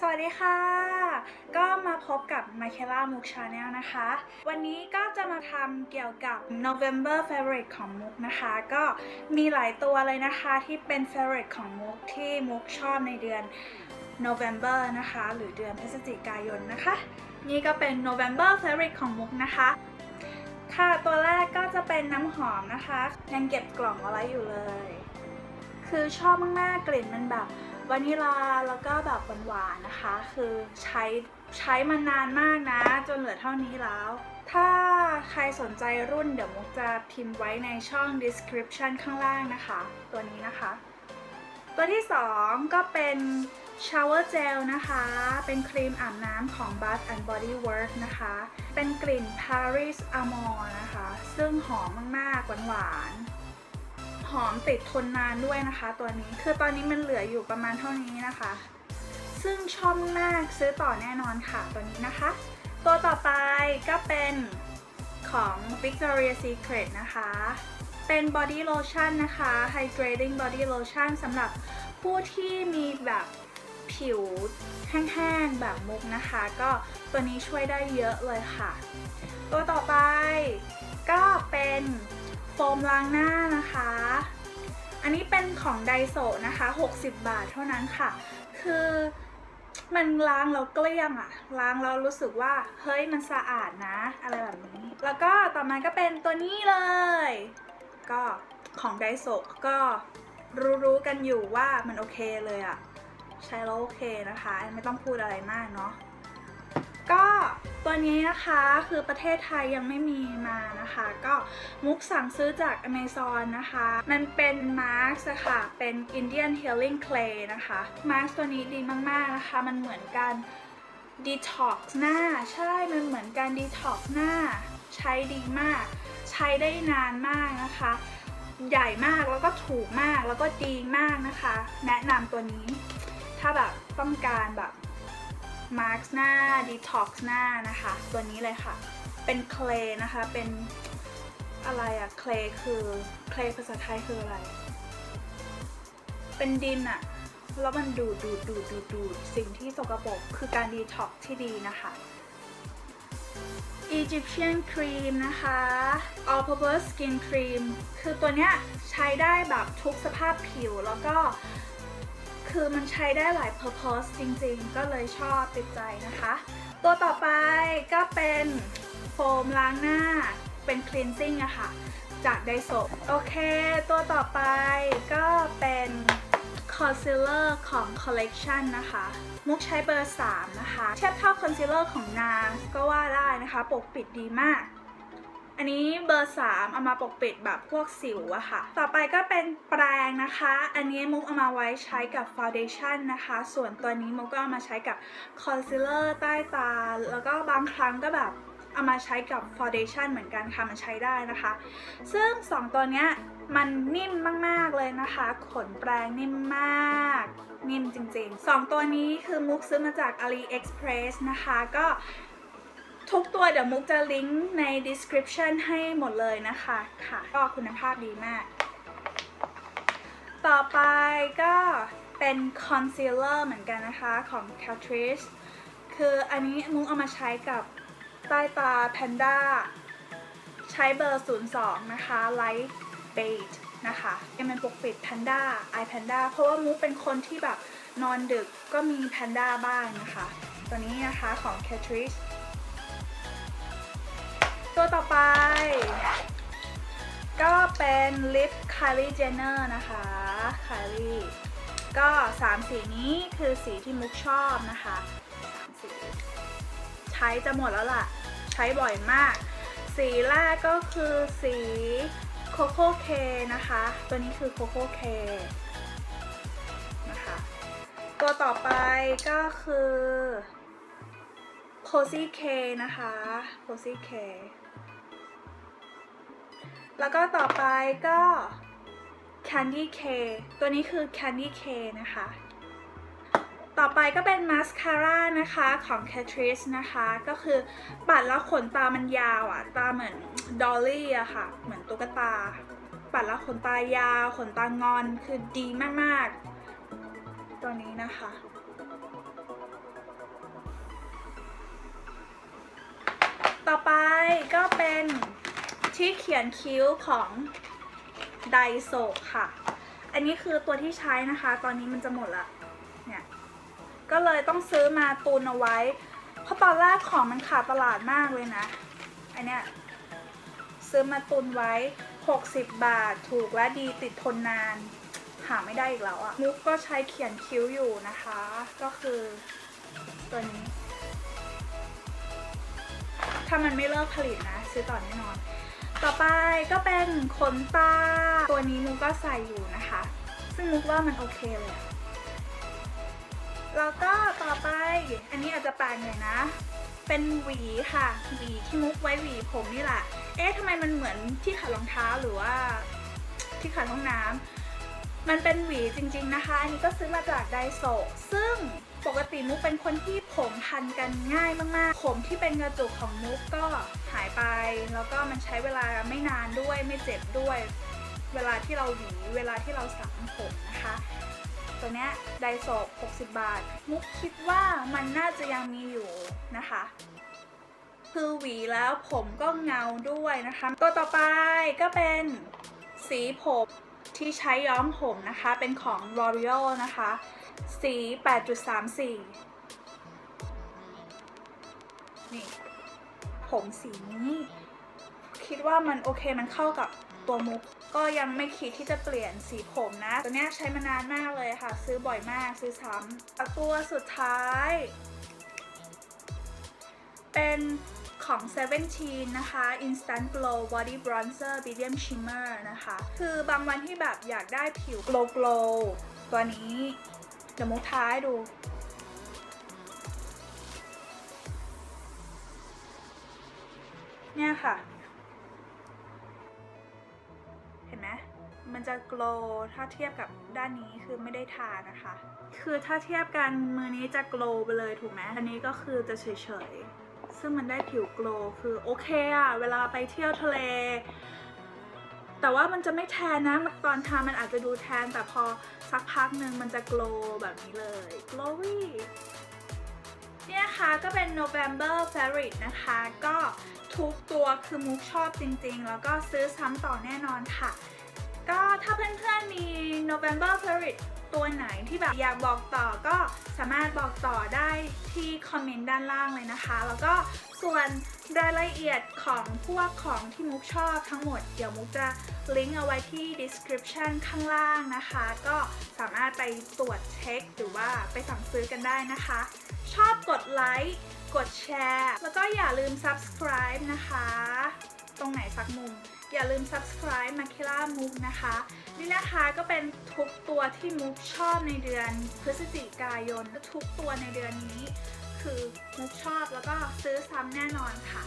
สวัสดีค่ะ ก็มาพบกับ m i c h a e l a Mook Channel นะคะ วันนี้ก็จะมาทำเกี่ยวกับ November favorite ของมุกนะคะ ก็มีหลายตัวเลยนะคะที่เป็น favorite ของมุกที่มุกชอบในเดือน November นะคะ หรือเดือนพฤศจิกายนนะคะ นี่ก็เป็น November favorite ของมุกนะคะ ค่ะตัวแรกก็จะเป็นน้ำหอมนะคะ ยังเก็บกล่องเอาไว้อยู่เลย คือชอบมากๆกลิ่นมันแบบ วานิลาแล้วก็แบบหวานๆนะคะ คือใช้ใช้มานานมากนะ จนเหลือเท่านี้แล้ว ถ้าใครสนใจรุ่นเดี๋ยวมุกจะพิมพ์ไว้ในช่อง description ข้างล่างนะคะ ตัวนี้นะคะ ตัวที่ 2 ก็เป็น shower gel นะคะ เป็นครีมอาบน้ำของ Bath and Body Works นะคะ เป็นกลิ่น Paris Amore นะคะ ซึ่งหอมมากๆ หวานๆ หอมติดทนนานด้วยนะคะ ตัวนี้คือตอนนี้มันเหลืออยู่ประมาณเท่านี้นะคะ ซึ่งชอบมากซื้อต่อแน่นอนค่ะตัวนี้นะคะ ตัวต่อไปก็เป็นของ Victoria Secret นะคะ เป็น body lotion นะคะ hydrating body lotion สำหรับผู้ที่มีแบบผิวแห้งๆแบบมุกนะคะ ก็ตัวนี้ช่วยได้เยอะเลยค่ะ ตัวต่อไป มล้างหน้านะคะ อันนี้เป็นของไดโซนะคะ 60 บาทเท่านั้นค่ะ คือมันล้างแล้วเกลี้ยงอะล้างแล้วรู้สึกว่า เฮ้ยมันสะอาดนะ อะไรแบบนี้ แล้วก็ต่อมาก็เป็นตัวนี้เลย ก็ของไดโซก็รู้ๆกันอยู่ว่ามันโอเคเลยอะใช้แล้วโอเคนะคะ ไม่ต้องพูดอะไรมากเนาะ ก็ตัวนี้นะคะคือประเทศไทยยังไม่มีมานะคะ ก็มุกสั่งซื้อจาก Amazon นะคะ มันเป็นมาร์กอะค่ะ เป็น Indian Healing Clay นะคะมาร์กตัวนี้ดีมาก ๆ นะคะ มันเหมือนกัน Detox หน้า ใช่ มันเหมือนกัน Detox หน้า ใช้ดีมาก ใช้ได้นานมากนะคะ ใหญ่มากแล้วก็ถูกมากแล้วก็ดีมากนะคะ แนะนำตัวนี้ ถ้าแบบต้องการแบบ มาร์กหน้า Detox หน้านะคะ ตัวนี้เลยค่ะ เป็นเคลนะคะ เป็นอะไรอะเคลคือเคลภาษาไทยคืออะไร เป็นดินอะแล้วมันดูดดูดดูดดูดดูดสิ่งที่สกปรกคือการ Detox ที่ดีนะคะ Egyptian Cream นะคะ All Purpose Skin Cream คือตัวเนี้ยใช้ได้แบบทุกสภาพผิวแล้วก็ คือมันใช้ได้หลาย purpose จริงๆ ก็เลยชอบติดใจนะคะ ตัวต่อไปก็เป็นโฟมล้างหน้าเป็น cleansing อะค่ะ จากไดโซโอเค ตัวต่อไปก็เป็น concealer ของ collection นะคะ มุกใช้เบอร์ 3 นะคะ เทียบเท่า concealer ของนางก็ว่าได้นะคะ ปกปิดดีมาก อันนี้เบอร์ 3 เอามาปกปิดแบบพวกสิวอะค่ะ ต่อไปก็เป็นแปรงนะคะ อันนี้มุกเอามาไว้ใช้กับ foundation นะคะ ส่วนตัวนี้มุกก็เอามาใช้กับ concealer ใต้ตา แล้วก็บางครั้งก็แบบเอามาใช้กับ foundation เหมือนกันค่ะ มันใช้ได้นะคะ ซึ่ง 2 ตัวเนี้ยมันนิ่มมาก ๆ เลยนะคะ ขนแปรงนิ่มมาก นิ่มจริง ๆ 2 ตัวนี้คือมุกซื้อมาจาก AliExpress นะคะ ก็ ทุกตัวเดี๋ยวมุกจะลิงก์ใน description ให้หมดเลยนะคะค่ะ ก็คุณภาพดีมาก ต่อไปก็เป็น concealer เหมือนกันนะคะของ Catrice คืออันนี้มุกเอามาใช้กับใต้ตา Panda ใช้เบอร์ 02 นะคะ Light Beige นะคะยังเป็นปกปิด Panda Eye Panda เพราะว่ามุกเป็นคนที่แบบนอนดึกก็มี Panda บ้างนะคะ ตัวนี้นะคะของ Catrice ตัวต่อไป ก็เป็นลิป Kylie Jenner นะคะ Kylie ก็ 3 สีนี้คือสีที่มุกชอบนะคะ3สีใช้จะหมดแล้วล่ะ ใช้บ่อยมาก สีแรกก็คือสีโคโค่เคนะคะ ตัวนี้คือโคโค่เคนะคะ ตัวต่อไปก็คือ Posy K นะคะ Posy K แล้วก็ต่อไปก็ Candy K ตัวนี้คือ Candy K นะคะ ต่อไปก็เป็นมาสคาร่านะคะของ Catrice นะคะ ก็คือปัดแล้วขนตามันยาวอะ่ะ ตาเหมือนดอลลี่อะค่ะ เหมือนตุ๊กตา ปัดแล้วขนตายาว ขนตางอน คือดีมากๆ ตัวนี้นะคะต่อไปก็เป็น ที่เขียนคิ้วของไดโซค่ะ อันนี้คือตัวที่ใช้นะคะ ตอนนี้มันจะหมดละเนี่ย ก็เลยต้องซื้อมาตุนเอาไว้ เพราะตอนแรกของมันขาดตลาดมากเลยนะ อันเนี้ยซื้อมาตุนไว้ 60 บาทถูกและดีติดทนนาน หาไม่ได้อีกแล้วอะมุกก็ใช้เขียนคิ้วอยู่นะคะ ก็คือตัวนี้ ถ้ามันไม่เลิกผลิตนะ ซื้อต่อแน่นอน ต่อไปก็เป็นขนตา ตัวนี้มุกก็ใส่อยู่นะคะ ซึ่งมุกว่ามันโอเคเลยแล้วก็ต่อไปอันนี้อาจจะแปลกหน่อยนะ เป็นหวีค่ะหวีที่มุกไว้หวีผมนี่แหละ เอ๊ะทำไมมันเหมือนที่ขัดรองเท้าหรือว่าที่ขัดห้องน้ำมันเป็นหวีจริง ๆนะคะ อันนี้ก็ซื้อมาจากไดโซซึ่งปกติมุกเป็นคนที่ ผมพันกันง่ายมากๆ ผมที่เป็นกระจุกของมุกก็หายไป แล้วก็มันใช้เวลาไม่นานด้วยไม่เจ็บด้วย เวลาที่เราหวีเวลาที่เราสระผมนะคะตัวเนี้ยไดโซะ60 บาท มุกคิดว่ามันน่าจะยังมีอยู่นะคะคือหวีแล้วผมก็เงาด้วยนะคะ ตัวต่อไปก็เป็นสีผมที่ใช้ย้อมผมนะคะ เป็นของ L'Oreal นะคะ สี 8.34 นี่ ผมสีนี้ คิดว่ามันโอเคมันเข้ากับตัวมุก ก็ยังไม่คิดที่จะเปลี่ยนสีผมนะ ตัวนี้ใช้มานานมากเลยค่ะ ซื้อบ่อยมากซื้อซ้ำตัวสุดท้าย เป็นของ 17 นะคะ Instant Glow Body Bronzer Medium Shimmer นะคะ คือบางวันที่แบบอยากได้ผิว glow glow ตัวนี้เดี๋ยวมุกท้ายดู เนี่ยค่ะ เห็นไหมมันจะ glow ถ้าเทียบกับด้านนี้คือไม่ได้ทานะคะ คือถ้าเทียบกันมือนี้จะ glow ไปเลยถูกไหมอันนี้ก็คือจะเฉยๆ ซึ่งมันได้ผิว glow คือโอเคอะเวลาไปเที่ยวทะเล แต่ว่ามันจะไม่แทนนะตอนทามันอาจจะดูแทน แต่พอสักพักหนึ่งมันจะ glow แบบนี้เลย glowy เนี่ยค่ะก็เป็น November Favorite นะคะ ก็ ทุกตัวคือมุกชอบจริงๆ แล้วก็ซื้อซ้ำต่อแน่นอนค่ะ ก็ถ้าเพื่อนๆมี November Favorite ตัวไหนที่แบบอยากบอกต่อก็สามารถบอกต่อได้ที่คอมเมนต์ด้านล่างเลยนะคะ แล้วก็ส่วน รายละเอียดของพวกของที่มุกชอบทั้งหมด เดี๋ยวมุกจะลิงก์เอาไว้ที่ description ข้างล่างนะคะ ก็สามารถไปตรวจเช็ค หรือว่าไปสั่งซื้อกันได้นะคะ ชอบกดไลค์กดแชร์ แล้วก็อย่าลืม subscribe นะคะ ตรงไหนสักมุม อย่าลืม subscribe m a k i l a m o o นะคะ นี่นะคะก็เป็นทุกตัวที่มุกชอบในเดือนพฤศจิกายนและทุกตัวในเดือนนี้ คือมุกชอบแล้วก็ซื้อซ้ำแน่นอนค่ะ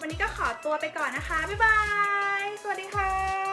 วันนี้ก็ขอตัวไปก่อนนะคะ บ๊ายบาย สวัสดีค่ะ